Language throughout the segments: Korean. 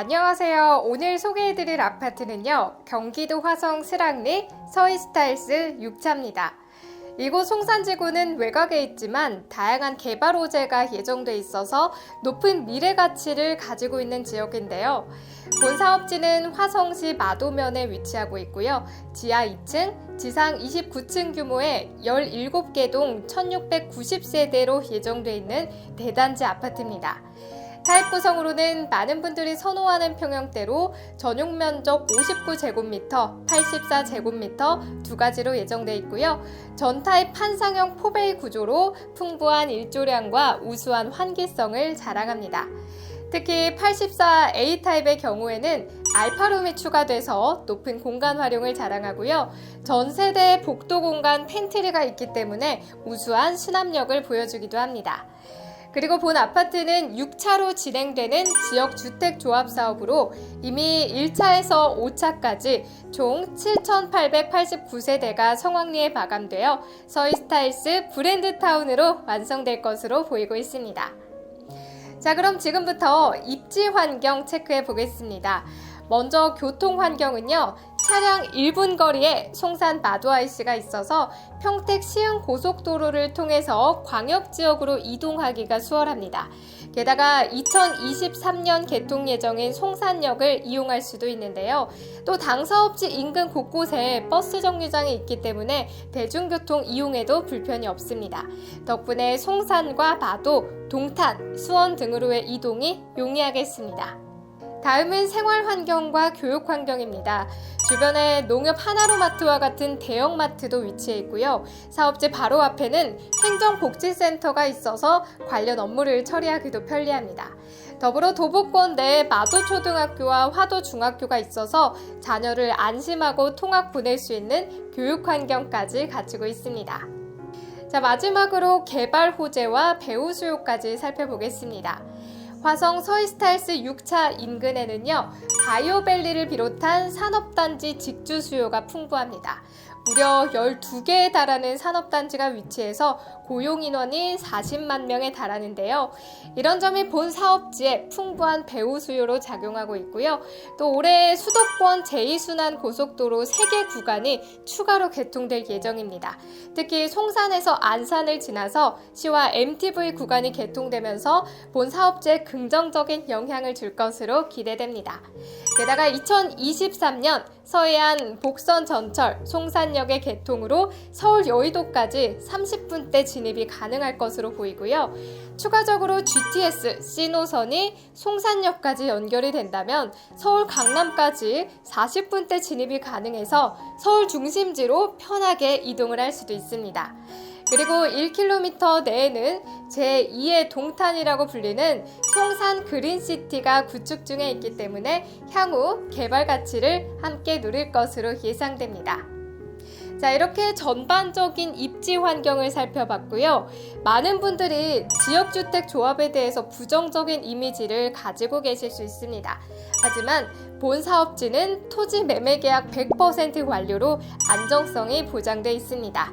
안녕하세요. 오늘 소개해드릴 아파트는요, 경기도 화성 스랑리 서이스타일스 6차입니다. 이곳 송산지구는 외곽에 있지만 다양한 개발 호재가 예정돼 있어서 높은 미래 가치를 가지고 있는 지역인데요. 본 사업지는 화성시 마도면에 위치하고 있고요. 지하 2층, 지상 29층 규모의 17개 동 1690세대로 예정돼 있는 대단지 아파트입니다. 타입 구성으로는 많은 분들이 선호하는 평형대로 전용 면적 59제곱미터, 84제곱미터 두 가지로 예정돼 있고요. 전 타입 판상형 포베이 구조로 풍부한 일조량과 우수한 환기성을 자랑합니다. 특히 84A 타입의 경우에는 알파룸이 추가돼서 높은 공간 활용을 자랑하고요. 전 세대 복도 공간 팬트리가 있기 때문에 우수한 수납력을 보여주기도 합니다. 그리고 본 아파트는 6차로 진행되는 지역 주택 조합 사업으로 이미 1차에서 5차까지 총 7,889세대가 성황리에 마감되어 서이스타일스 브랜드 타운으로 완성될 것으로 보이고 있습니다. 자, 그럼 지금부터 입지 환경 체크해 보겠습니다. 먼저 교통 환경은요. 차량 1분 거리에 송산 마도아이씨가 있어서 평택 시흥 고속도로를 통해서 광역 지역으로 이동하기가 수월합니다. 게다가 2023년 개통 예정인 송산역을 이용할 수도 있는데요. 또 당사업지 인근 곳곳에 버스 정류장이 있기 때문에 대중교통 이용에도 불편이 없습니다. 덕분에 송산과 마도, 동탄, 수원 등으로의 이동이 용이하겠습니다. 다음은 생활 환경과 교육 환경입니다. 주변에 농협 하나로마트와 같은 대형마트도 위치해 있고요. 사업지 바로 앞에는 행정복지센터가 있어서 관련 업무를 처리하기도 편리합니다. 더불어 도보권 내에 마도초등학교와 화도중학교가 있어서 자녀를 안심하고 통학 보낼 수 있는 교육 환경까지 갖추고 있습니다. 자, 마지막으로 개발 호재와 배우 수요까지 살펴보겠습니다. 화성 서이스타일스 6차 인근에는요, 바이오밸리를 비롯한 산업단지 직주 수요가 풍부합니다. 무려 12개에 달하는 산업단지가 위치해서 고용 인원이 40만 명에 달하는데요. 이런 점이 본 사업지에 풍부한 배우 수요로 작용하고 있고요. 또 올해 수도권 제2순환 고속도로 3개 구간이 추가로 개통될 예정입니다. 특히 송산에서 안산을 지나서 시와 MTV 구간이 개통되면서 본 사업지에 긍정적인 영향을 줄 것으로 기대됩니다. 게다가 2023년 서해안 복선 전철 송산 역의 개통으로 서울 여의도까지 30분대 진입이 가능할 것으로 보이고요. 추가적으로 GTS C노선이 송산역까지 연결이 된다면 서울 강남까지 40분대 진입이 가능해서 서울 중심지로 편하게 이동을 할 수도 있습니다. 그리고 1km 내에는 제2의 동탄이라고 불리는 송산 그린시티가 구축 중에 있기 때문에 향후 개발 가치를 함께 누릴 것으로 예상됩니다. 자, 이렇게 전반적인 입지 환경을 살펴봤고요. 많은 분들이 지역주택 조합에 대해서 부정적인 이미지를 가지고 계실 수 있습니다. 하지만 본 사업지는 토지 매매 계약 100% 완료로 안정성이 보장돼 있습니다.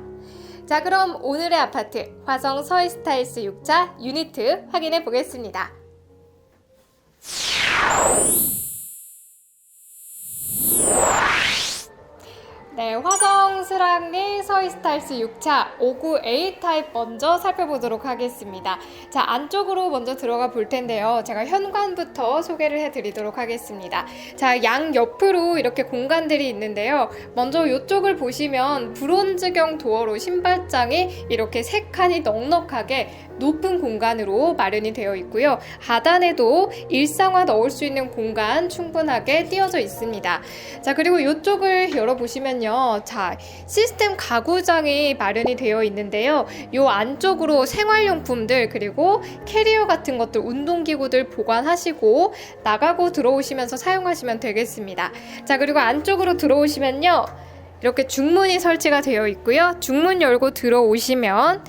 자, 그럼 오늘의 아파트 화성 서이스타일스 6차 유니트 확인해 보겠습니다. 네, 화성 스랑리 서이스타일스 6차 59A 타입 먼저 살펴보도록 하겠습니다. 자, 안쪽으로 먼저 들어가 볼 텐데요. 제가 현관부터 소개를 해드리도록 하겠습니다. 자, 양 옆으로 이렇게 공간들이 있는데요. 먼저 이쪽을 보시면 브론즈경 도어로 신발장이 이렇게 세 칸이 넉넉하게 높은 공간으로 마련이 되어 있고요. 하단에도 일상화 넣을 수 있는 공간 충분하게 띄어져 있습니다. 자, 그리고 이쪽을 열어보시면요. 자, 시스템 가구장이 마련이 되어 있는데요. 이 안쪽으로 생활용품들 그리고 캐리어 같은 것들 운동기구들 보관하시고 나가고 들어오시면서 사용하시면 되겠습니다. 자, 그리고 안쪽으로 들어오시면요. 이렇게 중문이 설치가 되어 있고요. 중문 열고 들어오시면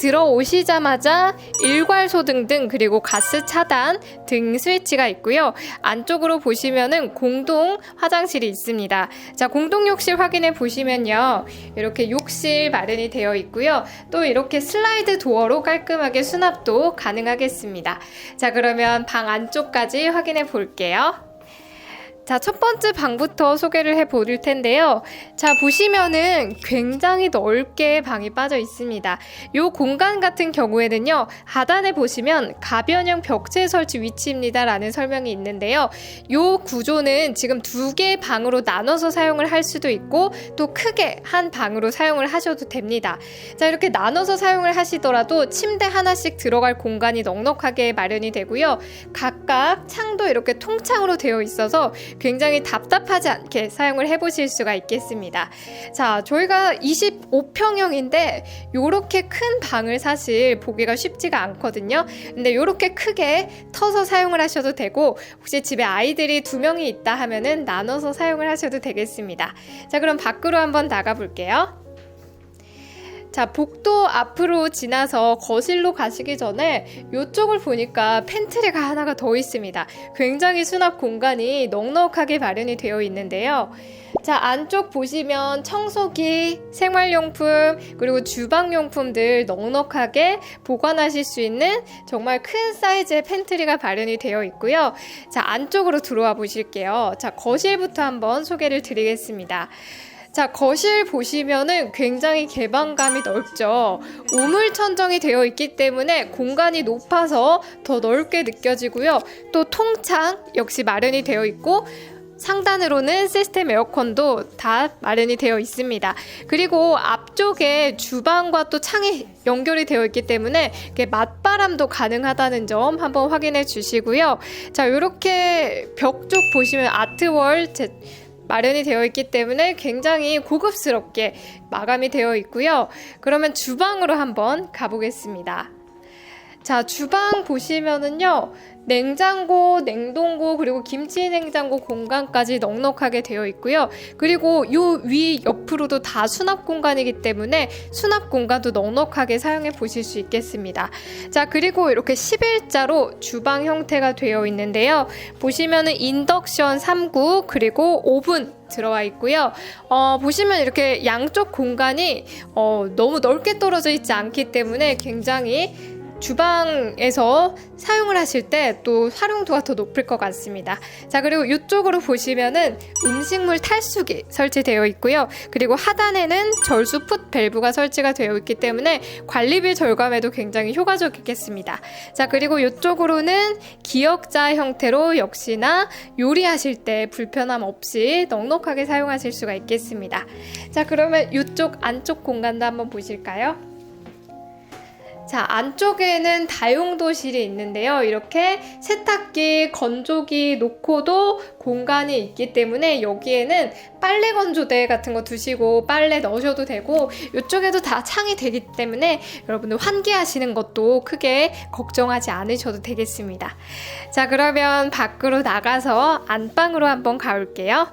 들어오시자마자 일괄소등 등 그리고 가스 차단 등 스위치가 있고요. 안쪽으로 보시면은 공동 화장실이 있습니다. 자, 공동 욕실 확인해 보시면요. 이렇게 욕실 마련이 되어 있고요. 또 이렇게 슬라이드 도어로 깔끔하게 수납도 가능하겠습니다. 자, 그러면 방 안쪽까지 확인해 볼게요. 자, 첫 번째 방부터 소개를 해 보릴 텐데요. 자, 보시면은 굉장히 넓게 방이 빠져 있습니다. 요 공간 같은 경우에는요, 하단에 보시면 가변형 벽체 설치 위치입니다라는 설명이 있는데요. 요 구조는 지금 두 개의 방으로 나눠서 사용을 할 수도 있고, 또 크게 한 방으로 사용을 하셔도 됩니다. 자, 이렇게 나눠서 사용을 하시더라도 침대 하나씩 들어갈 공간이 넉넉하게 마련이 되고요. 각각 창도 이렇게 통창으로 되어 있어서 굉장히 답답하지 않게 사용을 해보실 수가 있겠습니다. 자, 저희가 25평형인데 이렇게 큰 방을 사실 보기가 쉽지가 않거든요. 근데 이렇게 크게 터서 사용을 하셔도 되고 혹시 집에 아이들이 두 명이 있다 하면은 나눠서 사용을 하셔도 되겠습니다. 자, 그럼 밖으로 한번 나가 볼게요. 자, 복도 앞으로 지나서 거실로 가시기 전에 이쪽을 보니까 팬트리가 하나가 더 있습니다. 굉장히 수납 공간이 넉넉하게 마련이 되어 있는데요. 자, 안쪽 보시면 청소기, 생활용품, 그리고 주방용품들 넉넉하게 보관하실 수 있는 정말 큰 사이즈의 팬트리가 마련이 되어 있고요. 자, 안쪽으로 들어와 보실게요. 자, 거실부터 한번 소개를 드리겠습니다. 자, 거실 보시면은 굉장히 개방감이 넓죠. 우물 천정이 되어 있기 때문에 공간이 높아서 더 넓게 느껴지고요. 또 통창 역시 마련이 되어 있고 상단으로는 시스템 에어컨도 다 마련이 되어 있습니다. 그리고 앞쪽에 주방과 또 창이 연결이 되어 있기 때문에 맞바람도 가능하다는 점 한번 확인해 주시고요. 자, 이렇게 벽 쪽 보시면 아트월 제, 마련이 되어 있기 때문에 굉장히 고급스럽게 마감이 되어 있고요. 그러면 주방으로 한번 가보겠습니다. 자, 주방 보시면은요, 냉장고, 냉동고, 그리고 김치 냉장고 공간까지 넉넉하게 되어 있고요. 그리고 요 위 옆으로도 다 수납 공간이기 때문에 수납 공간도 넉넉하게 사용해 보실 수 있겠습니다. 자, 그리고 이렇게 11자로 주방 형태가 되어 있는데요. 보시면은 인덕션 3구, 그리고 오븐 들어와 있고요. 어, 보시면 이렇게 양쪽 공간이 어, 너무 넓게 떨어져 있지 않기 때문에 굉장히 주방에서 사용을 하실 때 또 활용도가 더 높을 것 같습니다. 자, 그리고 이쪽으로 보시면은 음식물 탈수기 설치되어 있고요. 그리고 하단에는 절수 풋 밸브가 설치가 되어 있기 때문에 관리비 절감에도 굉장히 효과적이겠습니다. 자, 그리고 이쪽으로는 기역자 형태로 역시나 요리하실 때 불편함 없이 넉넉하게 사용하실 수가 있겠습니다. 자, 그러면 이쪽 안쪽 공간도 한번 보실까요? 자, 안쪽에는 다용도실이 있는데요. 이렇게 세탁기, 건조기 놓고도 공간이 있기 때문에 여기에는 빨래 건조대 같은 거 두시고 빨래 넣으셔도 되고 이쪽에도 다 창이 되기 때문에 여러분들 환기하시는 것도 크게 걱정하지 않으셔도 되겠습니다. 자, 그러면 밖으로 나가서 안방으로 한번 가볼게요.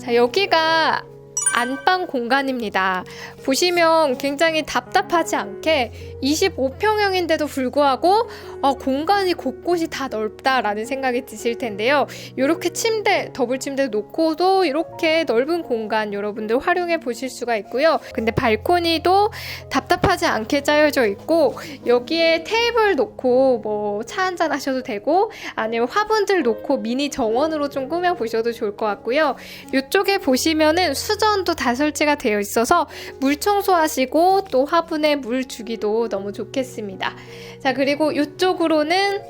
자, 여기가 안방 공간입니다. 보시면 굉장히 답답하지 않게 25평형인데도 불구하고 어, 공간이 곳곳이 다 넓다라는 생각이 드실 텐데요. 이렇게 침대, 더블 침대 놓고도 이렇게 넓은 공간 여러분들 활용해 보실 수가 있고요. 근데 발코니도 답답하지 않게 짜여져 있고 여기에 테이블 놓고 뭐 차 한잔 하셔도 되고 아니면 화분들 놓고 미니 정원으로 좀 꾸며 보셔도 좋을 것 같고요. 이쪽에 보시면은 수전 도 다 설치가 되어 있어서 물 청소하시고 또 화분에 물 주기도 너무 좋겠습니다. 자, 그리고 이쪽으로는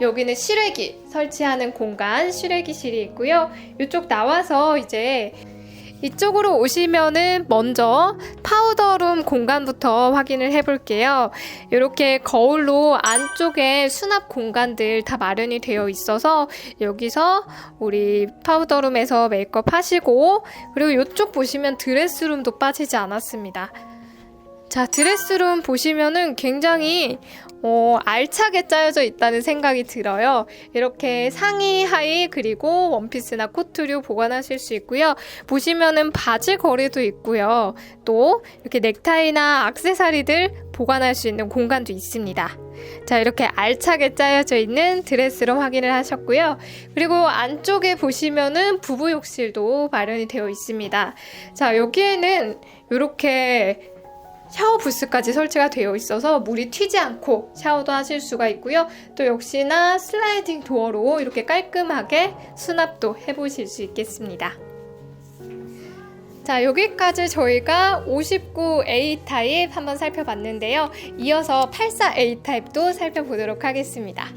여기는 실외기 설치하는 공간, 실외기실이 있고요. 이쪽 나와서 이제 이쪽으로 오시면은 먼저 파우더룸 공간부터 확인을 해볼게요. 이렇게 거울로 안쪽에 수납 공간들 다 마련이 되어 있어서 여기서 우리 파우더룸에서 메이크업 하시고 그리고 이쪽 보시면 드레스룸도 빠지지 않았습니다. 자, 드레스룸 보시면은 굉장히 어, 알차게 짜여져 있다는 생각이 들어요. 이렇게 상의, 하의, 그리고 원피스나 코트류 보관하실 수 있고요. 보시면은 바지 거리도 있고요. 또 이렇게 넥타이나 악세사리들 보관할 수 있는 공간도 있습니다. 자, 이렇게 알차게 짜여져 있는 드레스룸 확인을 하셨고요. 그리고 안쪽에 보시면은 부부 욕실도 마련이 되어 있습니다. 자, 여기에는 이렇게 샤워 부스까지 설치가 되어 있어서 물이 튀지 않고 샤워도 하실 수가 있고요. 또 역시나 슬라이딩 도어로 이렇게 깔끔하게 수납도 해보실 수 있겠습니다. 자, 여기까지 저희가 59A 타입 한번 살펴봤는데요. 이어서 84A 타입도 살펴보도록 하겠습니다.